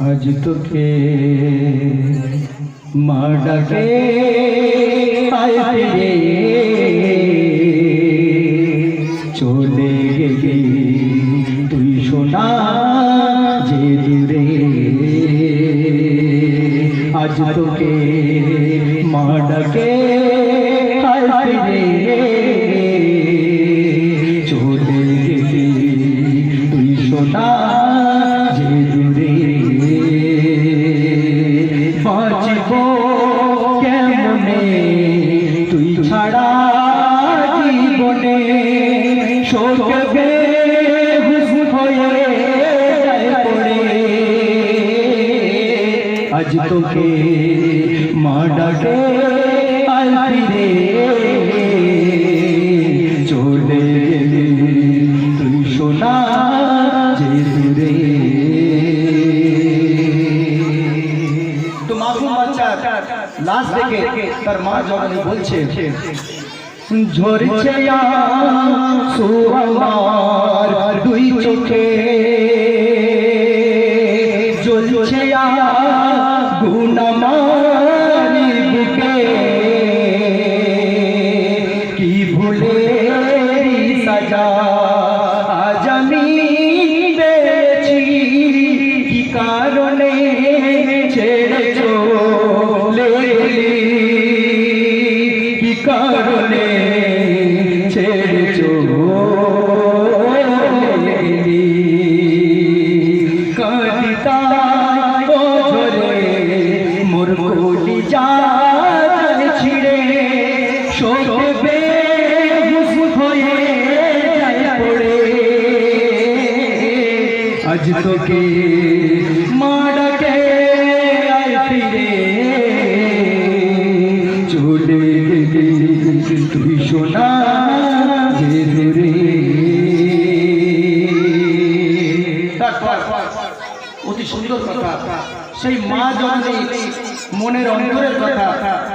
আজ তোকে মা ডাকে চলে গেলি তুই সোনা যে দূরে। আজ তোকে মা ডাকে বাঁচব। কেমনে তুই ছাড়া জীবনে শোকবে আজ তোকে মা ডাকে আয় ফিরে। চলে গেলি তুই সোনা দেখে তার মা জননী বলছে ঝরছে দুই চোখে আজ তোকে মা ডাকে সুন্দর কথা। সেই মা জননী মনের অন্তরের কথা।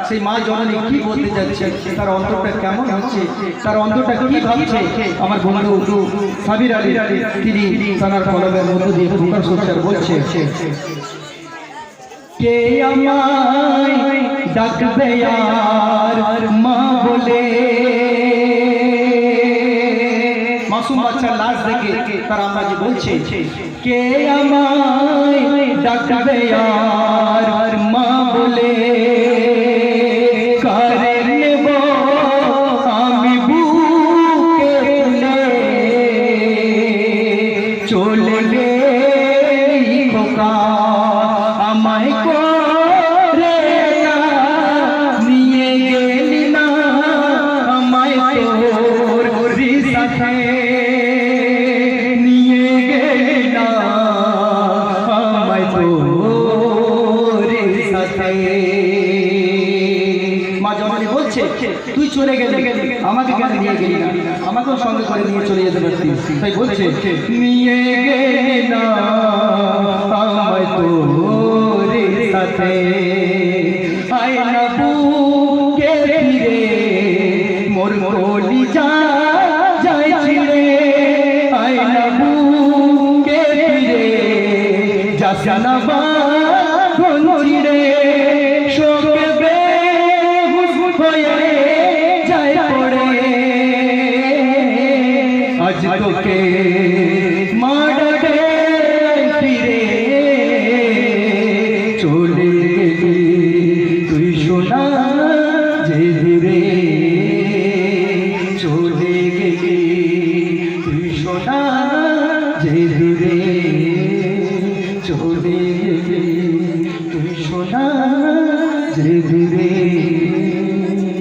সেই মা জননী কি বলতে যাচ্ছে? তার অন্তরটা কেমন হচ্ছে? তার অন্তরটা কি ভাবছে? আমার বন্ধু সাবির আলী, তিনি তার কলমের মধ্য দিয়ে প্রকাশ করছে বলছে, কে আমায় ডাকবে আর মা বলে মাসুম বাচ্চার লাশ দেখে তার আমরা যে বলছে কে আমায় ডাকবে আর মা বলে চলে খোকা। তুই চলে গেলে। আমাকে কেন নিয়ে গেলি না? আমাকেও সঙ্গে করে নিয়ে চলে যেতে পারতিস। তাই বলছে, নিয়ে গেলে না আমায় তোর সাথে। আয় না বুকে ফিরে মোর কলি যা যায় ছিড়ে আয় না বুকে ফিরে যাস না আজ তোকে মা ফিরে চলে গেলি। তুই সোনা যে ধীরে চলে গেলি। তুই সোনা যে ধীরে চলে গেলি। তুই সোনা যে